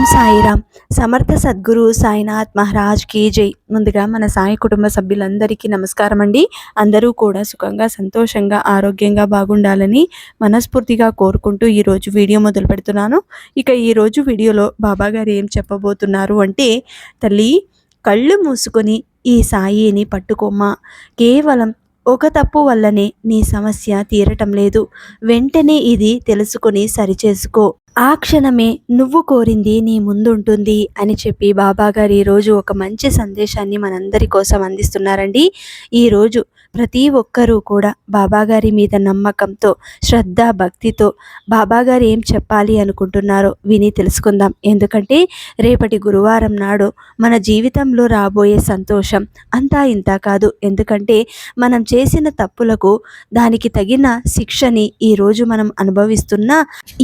ఓం సాయిరామ్ సమర్థ సద్గురు సాయినాథ్ మహారాజ్ కీ జై. ముందుగా మన సాయి కుటుంబ సభ్యులందరికీ నమస్కారం అండి. అందరూ కూడా సుఖంగా సంతోషంగా ఆరోగ్యంగా బాగుండాలని మనస్ఫూర్తిగా కోరుకుంటూ ఈరోజు వీడియో మొదలు పెడుతున్నాను. ఇక ఈరోజు వీడియోలో బాబా గారు ఏం చెప్పబోతున్నారు అంటే తల్లి కళ్ళు మూసుకొని ఈ సాయిని పట్టుకోమ్మా. కేవలం ఒక తప్పు వల్లనే నీ సమస్య తీరటం లేదు. వెంటనే ఇది తెలుసుకొని సరిచేసుకో. ఆ క్షణమే నువ్వు కోరింది నీ ముందుంటుంది అని చెప్పి బాబా గారు ఈరోజు ఒక మంచి సందేశాన్ని మనందరి కోసం అందిస్తున్నారండి. ఈరోజు ప్రతి ఒక్కరూ కూడా బాబాగారి మీద నమ్మకంతో శ్రద్ధ భక్తితో బాబాగారు ఏం చెప్పాలి అనుకుంటున్నారో విని తెలుసుకుందాం. ఎందుకంటే రేపటి గురువారం నాడు మన జీవితంలో రాబోయే సంతోషం అంతా ఇంత కాదు. ఎందుకంటే మనం చేసిన తప్పులకు దానికి తగిన శిక్షని ఈరోజు మనం అనుభవిస్తున్నా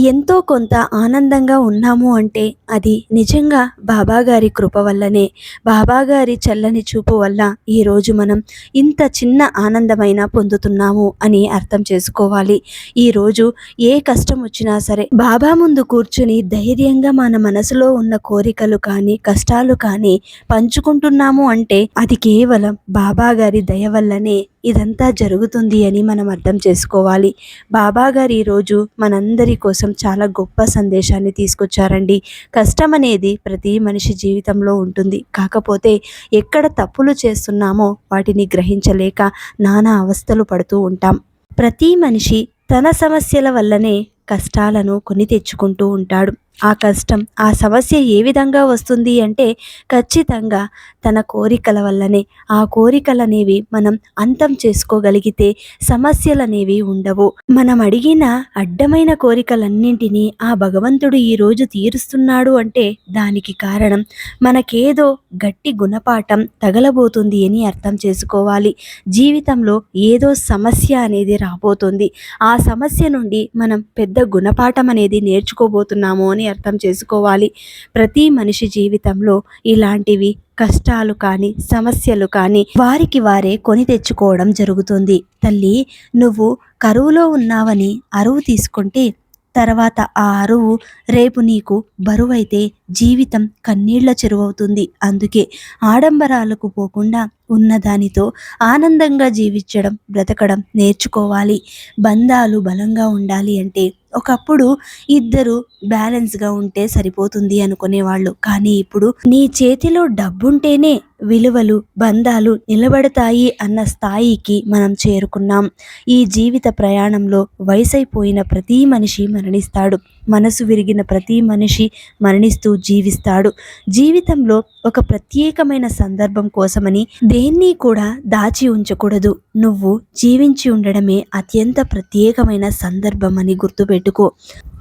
ఎంతో కొంత ఆనందంగా ఉన్నాము అంటే అది నిజంగా బాబాగారి కృప వల్లనే బాబాగారి చల్లని చూపు వల్ల ఈరోజు మనం ఇంత చిన్న ఆనందమైన పొందుతున్నాము అని అర్థం చేసుకోవాలి. ఈరోజు ఏ కష్టం వచ్చినా సరే బాబా ముందు కూర్చుని ధైర్యంగా మన మనసులో ఉన్న కోరికలు కానీ కష్టాలు కానీ పంచుకుంటున్నాము అంటే అది కేవలం బాబా గారి దయ వల్లనే ఇదంతా జరుగుతుంది అని మనం అర్థం చేసుకోవాలి. బాబా గారు ఈరోజు మనందరి కోసం చాలా గొప్ప సందేశాన్ని తీసుకొచ్చారండి. కష్టం అనేది ప్రతి మనిషి జీవితంలో ఉంటుంది. కాకపోతే ఎక్కడ తప్పులు చేస్తున్నామో వాటిని గ్రహించలేక నానా అవస్థలు పడుతూ ఉంటాం. ప్రతి మనిషి తన సమస్యల వల్లనే కష్టాలను కొని తెచ్చుకుంటూ ఉంటాడు. ఆ కష్టం ఆ సమస్య ఏ విధంగా వస్తుంది అంటే ఖచ్చితంగా తన కోరికల వల్లనే. ఆ కోరికలు అనేవి మనం అంతం చేసుకోగలిగితే సమస్యలు అనేవి ఉండవు. మనం అడిగిన అడ్డమైన కోరికలన్నింటినీ ఆ భగవంతుడు ఈరోజు తీరుస్తున్నాడు అంటే దానికి కారణం మనకేదో గట్టి గుణపాఠం తగలబోతుంది అని అర్థం చేసుకోవాలి. జీవితంలో ఏదో సమస్య అనేది రాబోతుంది. ఆ సమస్య నుండి మనం పెద్ద గుణపాఠం అనేది నేర్చుకోబోతున్నాము అని అర్థం చేసుకోవాలి. ప్రతి మనిషి జీవితంలో ఇలాంటివి కష్టాలు కానీ సమస్యలు కానీ వారికి వారే కొని తెచ్చుకోవడం జరుగుతుంది. తల్లి నువ్వు కరువులో ఉన్నావని అరువు తీసుకుంటే తర్వాత ఆ అరువు రేపు నీకు బరువైతే జీవితం కన్నీళ్ళ చెరువవుతుంది. అందుకే ఆడంబరాలకు పోకుండా ఉన్నదానితో ఆనందంగా జీవించడం బ్రతకడం నేర్చుకోవాలి. బంధాలు బలంగా ఉండాలి అంటే ఒకప్పుడు ఇద్దరు బ్యాలెన్స్గా ఉంటే సరిపోతుంది అనుకునేవాళ్ళు. కానీ ఇప్పుడు నీ చేతిలో డబ్బుంటేనే విలువలు బంధాలు నిలబడతాయి అన్న స్థాయికి మనం చేరుకున్నాం. ఈ జీవిత ప్రయాణంలో వయసైపోయిన ప్రతి మనిషి మరణిస్తాడు. మనసు విరిగిన ప్రతి మనిషి మరణిస్తూ జీవిస్తాడు. జీవితంలో ఒక ప్రత్యేకమైన సందర్భం కోసమని దేన్ని కూడా దాచి ఉంచకూడదు. నువ్వు జీవించి ఉండడమే అత్యంత ప్రత్యేకమైన సందర్భం అని గుర్తుపెట్టుకో.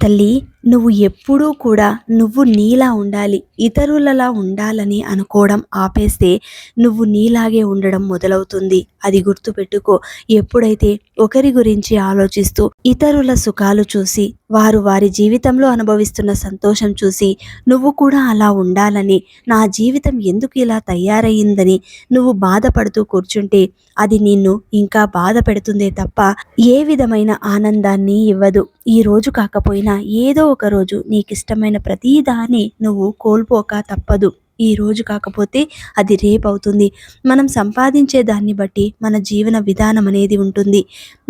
తల్లి నువ్వు ఎప్పుడూ కూడా నువ్వు నీలా ఉండాలి ఇతరులలా ఉండాలని అనుకోవడం ఆపేస్తే నువ్వు నీలాగే ఉండడం మొదలవుతుంది. అది గుర్తుపెట్టుకో. ఎప్పుడైతే ఒకరి గురించి ఆలోచిస్తూ ఇతరుల సుఖాలు చూసి వారు వారి జీవితంలో అనుభవిస్తున్న సంతోషం చూసి నువ్వు కూడా అలా ఉండాలని నా జీవితం ఎందుకు ఇలా తయారయ్యిందని నువ్వు బాధపడుతూ కూర్చుంటే అది నిన్ను ఇంకా బాధ పెడుతుందే తప్ప ఏ విధమైన ఆనందాన్ని ఇవ్వదు. ఈ రోజు కాకపోయినా ఏదో ఒక రోజు నీకు ఇష్టమైన ప్రతిదాన్ని నువ్వు కోల్పోక తప్పదు. ఈ రోజు కాకపోతే అది రేపు అవుతుంది మనం సంపాదించే దాన్ని బట్టి మన జీవన విధానం అనేది ఉంటుంది.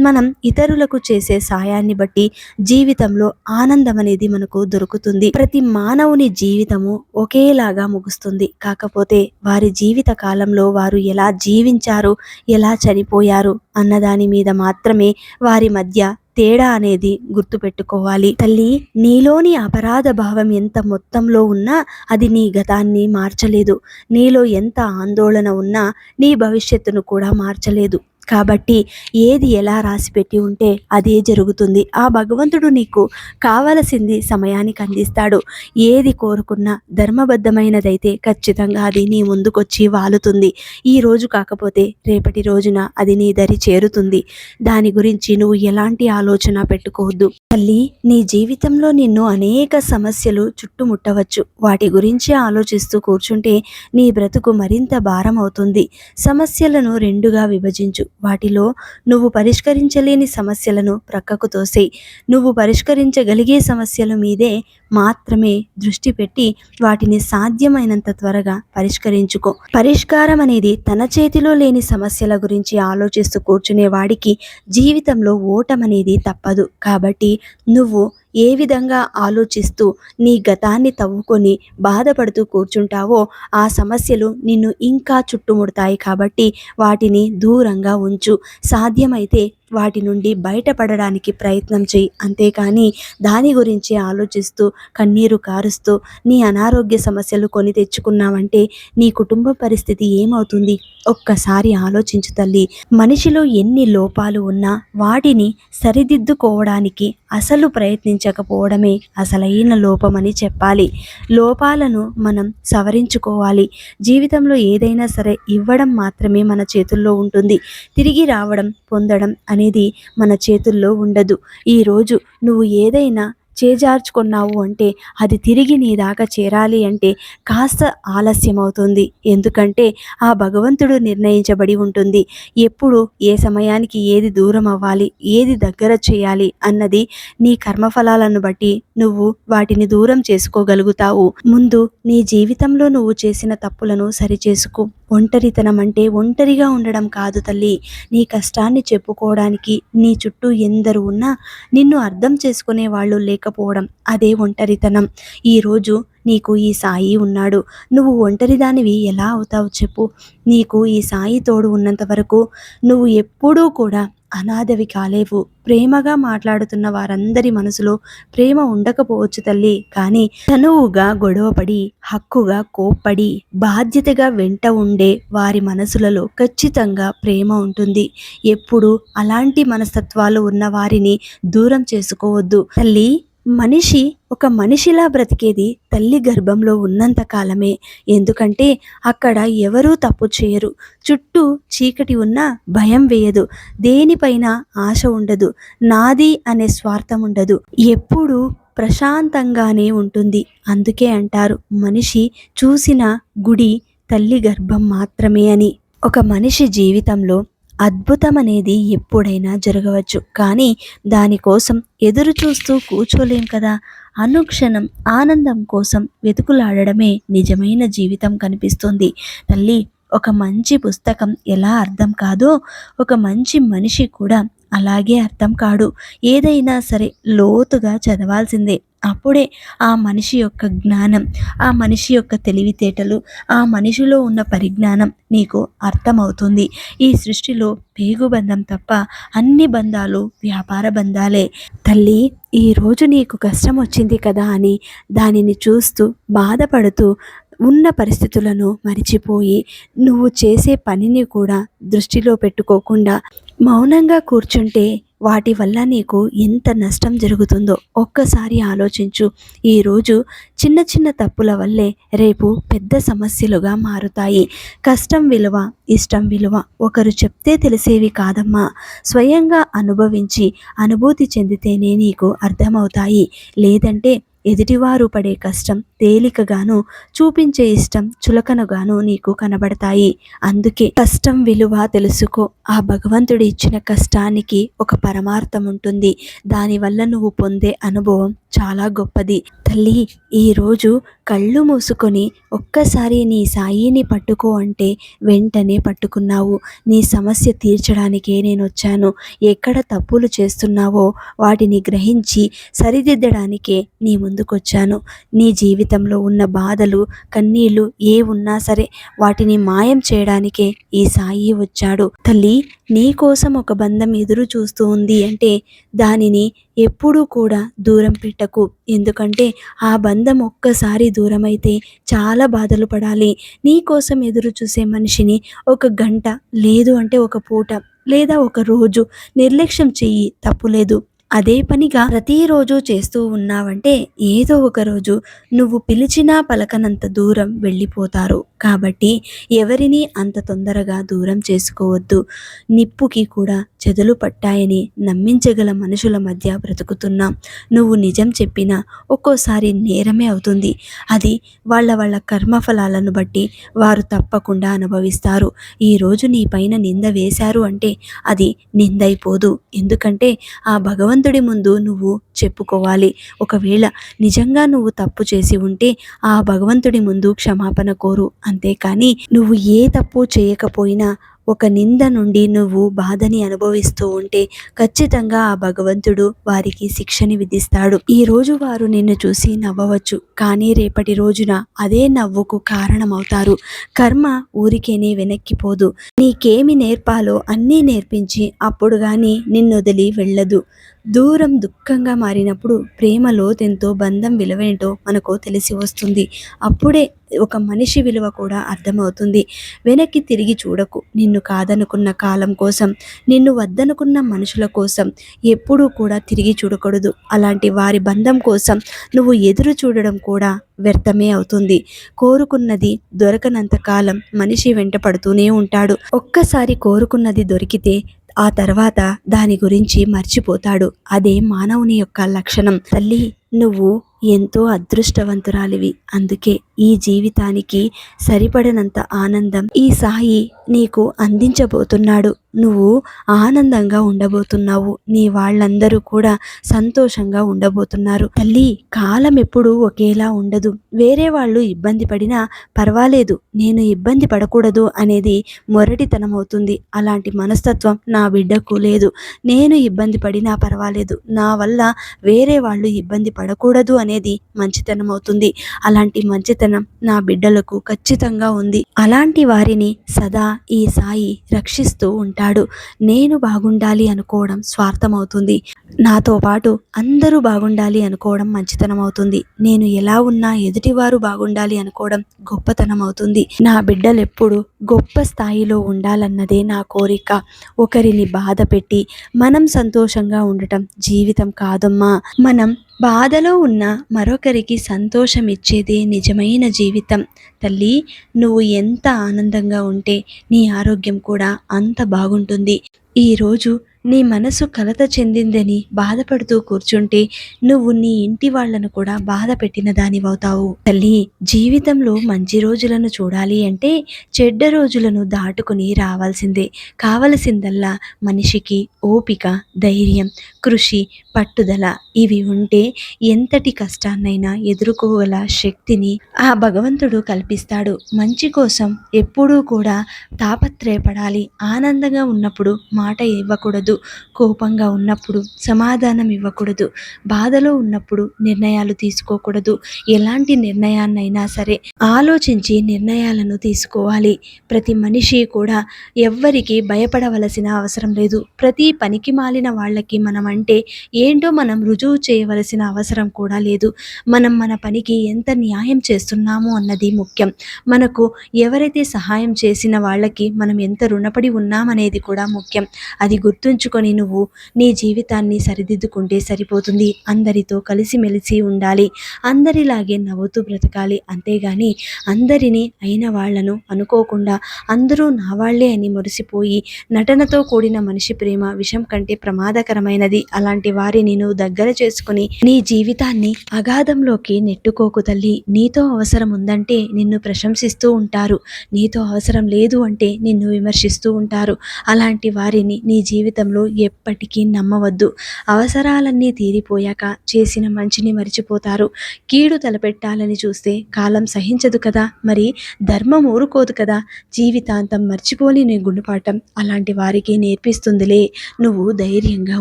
మనం ఇతరులకు చేసే సాయాన్ని బట్టి జీవితంలో ఆనందం అనేది మనకు దొరుకుతుంది. ప్రతి మానవుని జీవితము ఒకేలాగా ముగుస్తుంది. కాకపోతే వారి జీవిత కాలంలో వారు ఎలా జీవించారు ఎలా చనిపోయారు అన్నదాని మీద మాత్రమే వారి మధ్య తేడా అనేది గుర్తుపెట్టుకోవాలి. తల్లి నీలోని అపరాధ భావం ఎంత మొత్తంలో ఉన్నా అది నీ గతాన్ని మార్చలేదు. నీలో ఎంత ఆందోళన ఉన్నా నీ భవిష్యత్తును కూడా మార్చలేదు. కాబట్టి ఏది ఎలా రాసిపెట్టి ఉంటే అదే జరుగుతుంది. ఆ భగవంతుడు నీకు కావలసింది సమయానికి అందిస్తాడు. ఏది కోరుకున్నా ధర్మబద్ధమైనదైతే ఖచ్చితంగా అది నీ ముందుకొచ్చి వాలుతుంది. ఈ రోజు కాకపోతే రేపటి రోజున అది నీ దరి చేరుతుంది. దాని గురించి నువ్వు ఎలాంటి ఆలోచన పెట్టుకోవద్దు. తల్లి నీ జీవితంలో నిన్ను అనేక సమస్యలు చుట్టుముట్టవచ్చు. వాటి గురించి ఆలోచిస్తూ కూర్చుంటే నీ బ్రతుకు మరింత భారం అవుతుంది సమస్యలను రెండుగా విభజించు. వాటిలో నువ్వు పరిష్కరించలేని సమస్యలను ప్రక్కకు తోసేయి నువ్వు పరిష్కరించగలిగే సమస్యల మీదే మాత్రమే దృష్టి పెట్టి వాటిని సాధ్యమైనంత త్వరగా పరిష్కరించుకో. పరిష్కారం అనేది తన చేతిలో లేని సమస్యల గురించి ఆలోచిస్తూ కూర్చునే వాడికి జీవితంలో ఓటమనేది తప్పదు. కాబట్టి నువ్వు ఏ విధంగా ఆలోచిస్తూ నీ గతాన్ని తవ్వుకొని బాధపడుతూ కూర్చుంటావో ఆ సమస్యలు నిన్ను ఇంకా చుట్టుముడతాయి కాబట్టి వాటిని దూరంగా ఉంచు. సాధ్యమైతే వాటి నుండి బయటపడడానికి ప్రయత్నం చేయి. అంతేకాని దాని గురించి ఆలోచిస్తూ కన్నీరు కారుస్తూ నీ అనారోగ్య సమస్యలు కొని తెచ్చుకున్నావంటే నీ కుటుంబ పరిస్థితి ఏమవుతుంది? ఒక్కసారి ఆలోచించు తల్లి. మనిషిలో ఎన్ని లోపాలు ఉన్నా వాటిని సరిదిద్దుకోవడానికి అసలు ప్రయత్నించకపోవడమే అసలైన లోపమని చెప్పాలి. లోపాలను మనం సవరించుకోవాలి. జీవితంలో ఏదైనా సరే ఇవ్వడం మాత్రమే మన చేతుల్లో ఉంటుంది. తిరిగి రావడం పొందడం అనేది మన చేతుల్లో ఉండదు. ఈరోజు నువ్వు ఏదైనా చేజార్చుకున్నావు అంటే అది తిరిగి నీ దాకా చేరాలి అంటే కాస్త ఆలస్యం అవుతుంది ఎందుకంటే ఆ భగవంతుడు నిర్ణయించబడి ఉంటుంది. ఎప్పుడు ఏ సమయానికి ఏది దూరం అవ్వాలి ఏది దగ్గర చేయాలి అన్నది నీ కర్మఫలాలను బట్టి నువ్వు వాటిని దూరం చేసుకోగలుగుతావు. ముందు నీ జీవితంలో నువ్వు చేసిన తప్పులను సరిచేసుకో. ఒంటరితనం అంటే ఒంటరిగా ఉండడం కాదు తల్లి. నీ కష్టాన్ని చెప్పుకోవడానికి నీ చుట్టూ ఎందరు ఉన్నా నిన్ను అర్థం చేసుకునే వాళ్ళు లేకపోవడం అదే ఒంటరితనం. ఈరోజు నీకు ఈ సాయి ఉన్నాడు. నువ్వు ఒంటరిదానివి ఎలా అవుతావు చెప్పు. నీకు ఈ సాయి తోడు ఉన్నంత వరకు నువ్వు ఎప్పుడూ కూడా అనాథవి కాలేవు. ప్రేమగా మాట్లాడుతున్న వారందరి మనసులో ప్రేమ ఉండకపోవచ్చు తల్లి. కానీ తనువుగా గొడవపడి హక్కుగా కోప్పడి బాధ్యతగా వెంట ఉండే వారి మనసులలో ఖచ్చితంగా ప్రేమ ఉంటుంది. ఎప్పుడు అలాంటి మనస్తత్వాలు ఉన్న వారిని దూరం చేసుకోవద్దు తల్లి. మనిషి ఒక మనిషిలా బ్రతికేది తల్లి గర్భంలో ఉన్నంత కాలమే. ఎందుకంటే అక్కడ ఎవరూ తప్పు చేయరు. చుట్టూ చీకటి ఉన్నా భయం వేయదు. దేనిపైన ఆశ ఉండదు. నాది అనే స్వార్థం ఉండదు. ఎప్పుడూ ప్రశాంతంగానే ఉంటుంది. అందుకే అంటారు మనిషి చూసిన గుడి తల్లి గర్భం మాత్రమే అని. ఒక మనిషి జీవితంలో అద్భుతం అనేది ఎప్పుడైనా జరగవచ్చు. కానీ దానికోసం ఎదురు చూస్తూ కూర్చోలేం కదా? అనుక్షణం ఆనందం కోసం వెతుకులాడడమే నిజమైన జీవితం కనిపిస్తుంది. తల్లి ఒక మంచి పుస్తకం ఎలా అర్థం కాదో ఒక మంచి మనిషి కూడా అలాగే అర్థం కాడు. ఏదైనా సరే లోతుగా చదవాల్సిందే. అప్పుడే ఆ మనిషి యొక్క జ్ఞానం ఆ మనిషి యొక్క తెలివితేటలు ఆ మనిషిలో ఉన్న పరిజ్ఞానం నీకు అర్థమవుతుంది. ఈ సృష్టిలో పేగుబంధం తప్ప అన్ని బంధాలు వ్యాపార బంధాలే. తల్లి ఈరోజు నీకు కష్టం వచ్చింది కదా అని దానిని చూస్తూ బాధపడుతూ ఉన్న పరిస్థితులను మరిచిపోయి నువ్వు చేసే పనిని కూడా దృష్టిలో పెట్టుకోకుండా మౌనంగా కూర్చుంటే వాటి వల్ల నీకు ఎంత నష్టం జరుగుతుందో ఒక్కసారి ఆలోచించు. ఈరోజు చిన్న చిన్న తప్పుల వల్లే రేపు పెద్ద సమస్యలుగా మారుతాయి. కష్టం విలువ ఇష్టం విలువ ఒకరు చెప్తే తెలిసేవి కాదమ్మా. స్వయంగా అనుభవించి అనుభూతి చెందితేనే నీకు అర్థమవుతాయి. లేదంటే ఎదుటివారు పడే కష్టం తేలికగాను చూపించే ఇష్టం చులకనగాను నీకు కనబడతాయి. అందుకే కష్టం విలువ తెలుసుకో. ఆ భగవంతుడు ఇచ్చిన కష్టానికి ఒక పరమార్థం ఉంటుంది. దానివల్ల నువ్వు పొందే అనుభవం చాలా గొప్పది. తల్లి ఈరోజు కళ్ళు మూసుకొని ఒక్కసారి నీ సాయిని పట్టుకో అంటే వెంటనే పట్టుకున్నావు. నీ సమస్య తీర్చడానికే నేను వచ్చాను ఎక్కడ తప్పులు చేస్తున్నావో వాటిని గ్రహించి సరిదిద్దడానికే నీ ముందుకొచ్చాను. నీ జీవితంలో ఉన్న బాధలు కన్నీళ్ళు ఏ ఉన్నా సరే వాటిని మాయం చేయడానికే ఈ సాయి వచ్చాడు. తల్లి నీ కోసం ఒక బంధం ఎదురు చూస్తూ ఉంది అంటే దానిని ఎప్పుడూ కూడా దూరం పెట్టకు. ఎందుకంటే ఆ బంధం ఒక్కసారి దూరమైతే చాలా బాధలు పడాలి. నీ కోసం ఎదురు చూసే మనిషిని ఒక గంట లేదు అంటే ఒక పూట లేదా ఒక రోజు నిర్లక్ష్యం చెయ్యి తప్పులేదు అదే పనిగా ప్రతిరోజు చేస్తూ ఉన్నావంటే ఏదో ఒక రోజు నువ్వు పిలిచినా పలకనంత దూరం వెళ్ళిపోతారు. కాబట్టి ఎవరిని అంత తొందరగా దూరం చేసుకోవద్దు. నిప్పుకి కూడా చెదలు పట్టాయని నమ్మించగల మనుషుల మధ్య బ్రతుకుతున్నాం. నువ్వు నిజం చెప్పినా ఒక్కోసారి నేరమే అవుతుంది. అది వాళ్ళ వాళ్ళ కర్మఫలాలను బట్టి వారు తప్పకుండా అనుభవిస్తారు. ఈరోజు నీ పైన నింద వేశారు అంటే అది నిందైపోదు. ఎందుకంటే ఆ భగవంతుడి ముందు నువ్వు చెప్పుకోవాలి. ఒకవేళ నిజంగా నువ్వు తప్పు చేసి ఉంటే ఆ భగవంతుడి ముందు క్షమాపణ కోరు అంతేకాని నువ్వు ఏ తప్పు చేయకపోయినా ఒక నింద నుండి నువ్వు బాధని అనుభవిస్తూ ఉంటే ఖచ్చితంగా ఆ భగవంతుడు వారికి శిక్షని విధిస్తాడు. ఈ రోజు వారు నిన్ను చూసి నవ్వవచ్చు కానీ రేపటి రోజున అదే నవ్వుకు కారణమవుతారు. కర్మ ఊరికేనే వెనక్కిపోదు. నీకేమి నేర్పాలో అన్నీ నేర్పించి అప్పుడు కానీ నిన్నొదిలి వెళ్ళదు. దూరం దుఃఖంగా మారినప్పుడు ప్రేమ లోతెంతో బంధం విలువేంటో మనకు తెలిసి వస్తుంది. అప్పుడే ఒక మనిషి విలువ కూడా అర్థమవుతుంది. వెనక్కి తిరిగి చూడకు. నిన్ను కాదనుకున్న కాలం కోసం నిన్ను వద్దనుకున్న మనుషుల కోసం ఎప్పుడూ కూడా తిరిగి చూడకూడదు. అలాంటి వారి బంధం కోసం నువ్వు ఎదురు చూడడం కూడా వ్యర్థమే అవుతుంది. కోరుకున్నది దొరకనంత కాలం మనిషి వెంట పడుతూనే ఉంటాడు. ఒక్కసారి కోరుకున్నది దొరికితే ఆ తర్వాత దాని గురించి మర్చిపోతాడు. అదే మానవుని యొక్క లక్షణం. తల్లి నువ్వు ఎంతో అదృష్టవంతురాలివి. అందుకే ఈ జీవితానికి సరిపడనంత ఆనందం ఈ సాయి నీకు అందించబోతున్నాడు. నువ్వు ఆనందంగా ఉండబోతున్నావు. నీ వాళ్ళందరూ కూడా సంతోషంగా ఉండబోతున్నారు. తల్లి కాలం ఎప్పుడూ ఒకేలా ఉండదు. వేరే వాళ్ళు ఇబ్బంది పడినా పర్వాలేదు. నేను ఇబ్బంది పడకూడదు అనేది మొరటితనం అవుతుంది అలాంటి మనస్తత్వం నా బిడ్డకు లేదు. నేను ఇబ్బంది పడినా పర్వాలేదు. నా వల్ల వేరే వాళ్ళు ఇబ్బంది పడకూడదు అనేది మంచితనం అవుతుంది. అలాంటి మంచితనం నా బిడ్డలకు ఖచ్చితంగా ఉంది. అలాంటి వారిని సదా ఈ సాయి రక్షిస్తూ ఉంటాడు. నేను బాగుండాలి అనుకోవడం స్వార్థం అవుతుంది. నాతో పాటు అందరూ బాగుండాలి అనుకోవడం మంచితనం అవుతుంది. నేను ఎలా ఉన్నా ఎదుటివారు బాగుండాలి అనుకోవడం గొప్పతనం అవుతుంది. నా బిడ్డలు ఎప్పుడు గొప్ప స్థాయిలో ఉండాలన్నదే నా కోరిక. ఒకరిని బాధ పెట్టి మనం సంతోషంగా ఉండటం జీవితం కాదమ్మా. మనం బాధలో ఉన్న మరొకరికి సంతోషం ఇచ్చేదే నిజమైన జీవితం. తల్లి నువ్వు ఎంత ఆనందంగా ఉంటే నీ ఆరోగ్యం కూడా అంత బాగుంటుంది. ఈరోజు నీ మనసు కలత చెందిందని బాధపడుతూ కూర్చుంటే నువ్వు నీ ఇంటి వాళ్ళను కూడా బాధ పెట్టిన దానివవుతావు తల్లి జీవితంలో మంచి రోజులను చూడాలి అంటే చెడ్డ రోజులను దాటుకుని రావాల్సిందే. కావలసిందల్లా మనిషికి ఓపిక ధైర్యం కృషి పట్టుదల ఇవి ఉంటే ఎంతటి కష్టాన్నైనా ఎదుర్కోగల శక్తిని ఆ భగవంతుడు కల్పిస్తాడు. మంచి కోసం ఎప్పుడూ కూడా తాపత్రయపడాలి. ఆనందంగా ఉన్నప్పుడు మాట ఇవ్వకూడదు. కోపంగా ఉన్నప్పుడు సమాధానం ఇవ్వకూడదు. బాధలో ఉన్నప్పుడు నిర్ణయాలు తీసుకోకూడదు. ఎలాంటి నిర్ణయాన్నైనా సరే ఆలోచించి నిర్ణయాలను తీసుకోవాలి. ప్రతి మనిషి కూడా ఎవ్వరికి భయపడవలసిన అవసరం లేదు. ప్రతి పనికి మాలిన వాళ్ళకి మనం అంటే ఏంటో మనం రుజువు చేయవలసిన అవసరం కూడా లేదు. మనం మన పనికి ఎంత న్యాయం చేస్తున్నాము అన్నది ముఖ్యం. మనకు ఎవరైతే సహాయం చేసిన వాళ్ళకి మనం ఎంత రుణపడి ఉన్నామనేది కూడా ముఖ్యం. అది గుర్తుంచుకొని నువ్వు నీ జీవితాన్ని సరిదిద్దుకుంటే సరిపోతుంది. అందరితో కలిసిమెలిసి ఉండాలి. అందరిలాగే నవ్వుతూ బ్రతకాలి. అంతేగాని అందరినీ అయిన వాళ్ళను అనుకోకుండా అందరూ నా వాళ్ళే అని మురిసిపోయి నటనతో కూడిన మనిషి ప్రేమ విషం కంటే ప్రమాదకరమైనది. అలాంటి వారిని నువ్వు దగ్గర చేసుకుని నీ జీవితాన్ని అగాధంలోకి నెట్టుకోకు తల్లి. నీతో అవసరం ఉందంటే నిన్ను ప్రశంసిస్తూ ఉంటారు. నీతో అవసరం లేదు అంటే నిన్ను విమర్శిస్తూ ఉంటారు. అలాంటి వారిని నీ జీవితం జీవితంలో ఎప్పటికీ నమ్మవద్దు. అవసరాలన్నీ తీరిపోయాక చేసిన మంచిని మరిచిపోతారు. కీడు తలపెట్టాలని చూస్తే కాలం సహించదు కదా? మరి ధర్మం ఊరుకోదు కదా? జీవితాంతం మర్చిపోలేని నీ గుణపాఠం అలాంటి వారికి నేర్పిస్తుందిలే. నువ్వు ధైర్యంగా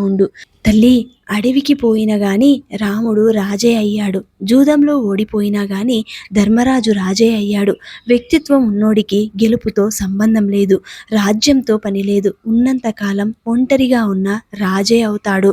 ఉండు. తల్లి అడవికి పోయినా గాని రాముడు రాజే అయ్యాడు. జూదంలో ఓడిపోయినా గాని ధర్మరాజు రాజే అయ్యాడు. వ్యక్తిత్వం ఉన్నోడికి గెలుపుతో సంబంధం లేదు. రాజ్యంతో పని లేదు. ఉన్నంతకాలం ఒంటరిగా ఉన్న రాజే అవుతాడు.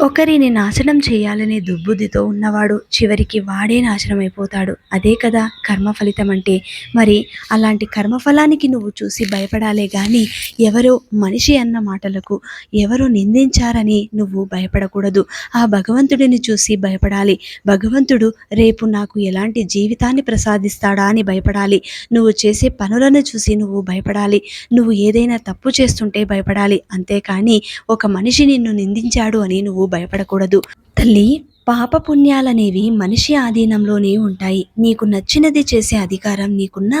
ఒకరిని నాశనం చేయాలనే దుబ్బుద్దితో ఉన్నవాడు చివరికి వాడే నాశనం అయిపోతాడు అదే కదా కర్మ ఫలితం అంటే మరి అలాంటి కర్మఫలానికి నువ్వు చూసి భయపడాలే కానీ ఎవరో మనిషి అన్న మాటలకు ఎవరో నిందించారని నువ్వు భయపడకూడదు. ఆ భగవంతుడిని చూసి భయపడాలి. భగవంతుడు రేపు నాకు ఎలాంటి జీవితాన్ని ప్రసాదిస్తాడా అని భయపడాలి. నువ్వు చేసే పనులను చూసి నువ్వు భయపడాలి. నువ్వు ఏదైనా తప్పు చేస్తుంటే భయపడాలి. అంతేకాని ఒక మనిషి నిన్ను నిందించాడు అని నువ్వు భయపడకూడదు. తల్లి పాపపుణ్యాలనేవి మనిషి ఆధీనంలోనే ఉంటాయి. నీకు నచ్చినది చేసే అధికారం నీకున్న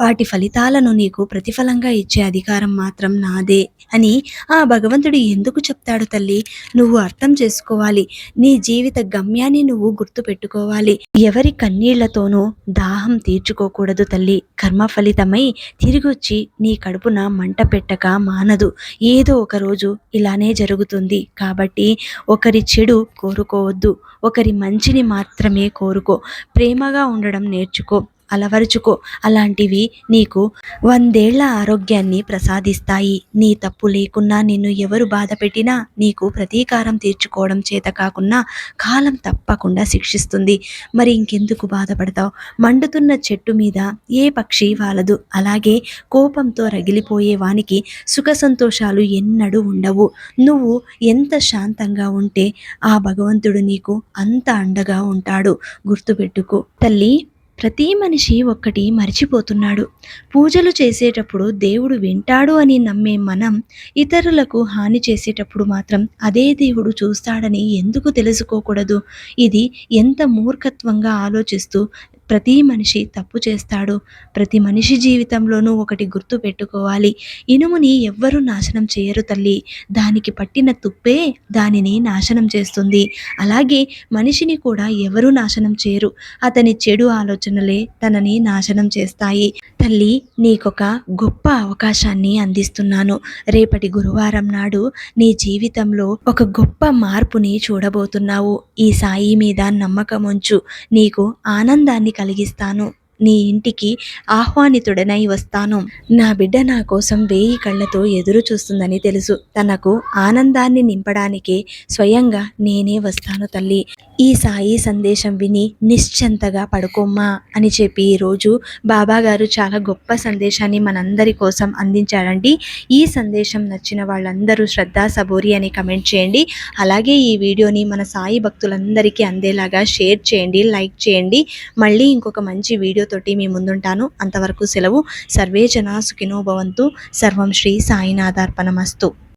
వాటి ఫలితాలను నీకు ప్రతిఫలంగా ఇచ్చే అధికారం మాత్రం నాదే అని ఆ భగవంతుడు ఎందుకు చెప్తాడు తల్లి? నువ్వు అర్థం చేసుకోవాలి. నీ జీవిత గమ్యాన్ని నువ్వు గుర్తు పెట్టుకోవాలి ఎవరి కన్నీళ్ళతోనూ దాహం తీర్చుకోకూడదు తల్లి. కర్మ ఫలితమై తిరిగొచ్చి నీ కడుపున మంట పెట్టక మానదు. ఏదో ఒక రోజు ఇలానే జరుగుతుంది. కాబట్టి ఒకరి చెడు కోరుకోవద్దు. ఒకరి మంచిని మాత్రమే కోరుకో. ప్రేమగా ఉండడం నేర్చుకో. అలవరుచుకో. అలాంటివి నీకు వందేళ్ళ ఆరోగ్యాన్ని ప్రసాదిస్తాయి. నీ తప్పు లేకున్నా నిన్ను ఎవరు బాధ పెట్టినా నీకు ప్రతీకారం తీర్చుకోవడం చేత కాకున్నా కాలం తప్పకుండా శిక్షిస్తుంది. మరి ఇంకెందుకు బాధపడతావు? మండుతున్న చెట్టు మీద ఏ పక్షి వాలదు. అలాగే కోపంతో రగిలిపోయే వానికి సుఖ సంతోషాలు ఎన్నడూ ఉండవు. నువ్వు ఎంత శాంతంగా ఉంటే ఆ భగవంతుడు నీకు అంత అండగా ఉంటాడు. గుర్తుపెట్టుకో. తల్లి ప్రతి మనిషి ఒక్కటి మర్చిపోతున్నాడు. పూజలు చేసేటప్పుడు దేవుడు వింటాడు అని నమ్మే మనం ఇతరులకు హాని చేసేటప్పుడు మాత్రం అదే దేవుడు చూస్తాడని ఎందుకు తెలుసుకోకూడదు? ఇది ఎంత మూర్ఖత్వంగా ఆలోచిస్తూ ప్రతి మనిషి తప్పు చేస్తాడు. ప్రతి మనిషి జీవితంలోనూ ఒకటి గుర్తు పెట్టుకోవాలి. ఇనుముని ఎవ్వరూ నాశనం చేయరు తల్లి. దానికి పట్టిన తుప్పే దానిని నాశనం చేస్తుంది. అలాగే మనిషిని కూడా ఎవరూ నాశనం చేయరు. అతని చెడు ఆలోచనలే తనని నాశనం చేస్తాయి. తల్లి నీకొక గొప్ప అవకాశాన్ని అందిస్తున్నాను. రేపటి గురువారం నాడు నీ జీవితంలో ఒక గొప్ప మార్పుని చూడబోతున్నావు. ఈ సాయి మీద నమ్మకం ఉంచు. నీకు ఆనందాన్ని కలిగిస్తాను. నీ ఇంటికి ఆహ్వానితుడనై వస్తాను. నా బిడ్డ నా కోసం వేయి కళ్ళతో ఎదురు చూస్తుందని తెలుసు. తనకు ఆనందాన్ని నింపడానికి స్వయంగా నేనే వస్తాను తల్లి. ఈ సాయి సందేశం విని నిశ్చంతగా పడుకోమ్మా అని చెప్పి ఈరోజు బాబాగారు చాలా గొప్ప సందేశాన్ని మనందరి కోసం అందించారండి. ఈ సందేశం నచ్చిన వాళ్ళందరూ శ్రద్ధా సబోరి అని కమెంట్ చేయండి. అలాగే ఈ వీడియోని మన సాయి భక్తులందరికీ అందేలాగా షేర్ చేయండి లైక్ చేయండి. మళ్ళీ ఇంకొక మంచి వీడియోతోటి మీ ముందుంటాను. అంతవరకు సెలవు. సర్వే జనా సుఖినో భవంతు. సర్వం శ్రీ సాయినాథార్పణమస్తు.